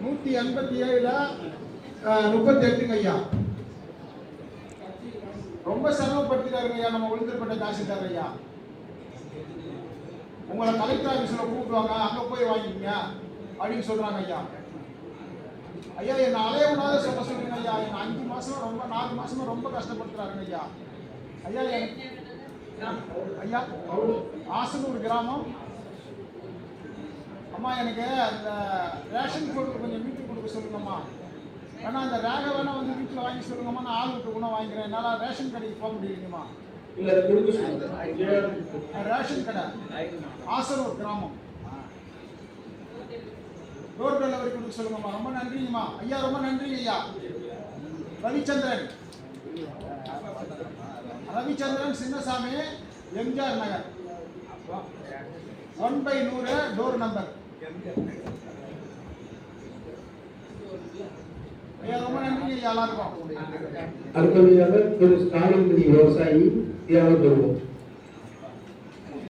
நூத்தி எண்பத்தி ஏழுல முப்பத்தி எட்டுங்க ஐயா. ரொம்ப சிரமப்படுத்திட்டாருங்க ஐயா நம்ம விழுந்தப்பட்ட தாசில்தார் ஐயா. உங்களை கலெக்டர் ஆஃபீஸில் கூப்பிடுவாங்க அங்கே போய் வாங்கிக்கங்க அப்படின்னு சொல்றாங்க ஐயா. ஐயா என்ன அலைய விடாத சொல்ல சொல்லுங்க ஐயா. என்ன அஞ்சு மாசமா ரொம்ப நாலு மாசமா ரொம்ப கஷ்டப்படுத்துறாருங்க ஐயா. ஐயா ஐயா ஆசனூர் கிராமம் அம்மா எனக்கு அந்த ரேஷன் பொருள் கொஞ்சம் வீட்டுக்கு கொடுக்க சொல்லுங்கம்மா. வேணா அந்த ரேகை வேணா வந்து வீட்டில் வாங்கி சொல்லுங்கம்மா நான் ஆள் விட்டு கூட வாங்கிக்கிறேன். என்னால் ரேஷன் கடைக்கு போக சொல்லுங்க. ரேஷன் கடை. ஆசனூர் கிராமம். டோர் டெலிவரி கொடுக்க சொல்லுங்கம்மா. ரொம்ப நன்றிங்கம்மா. ஐயா ரொம்ப நன்றிங்க ஐயா. Ravichandran. Ravichandran Chinnasamy MGR Nagar. One by நூறு டோர் நம்பர் ஐயா ரொம்ப நன்றிங்க ஐயா அடுத்தபடியாக திரு ஸ்டாலின் விவசாயி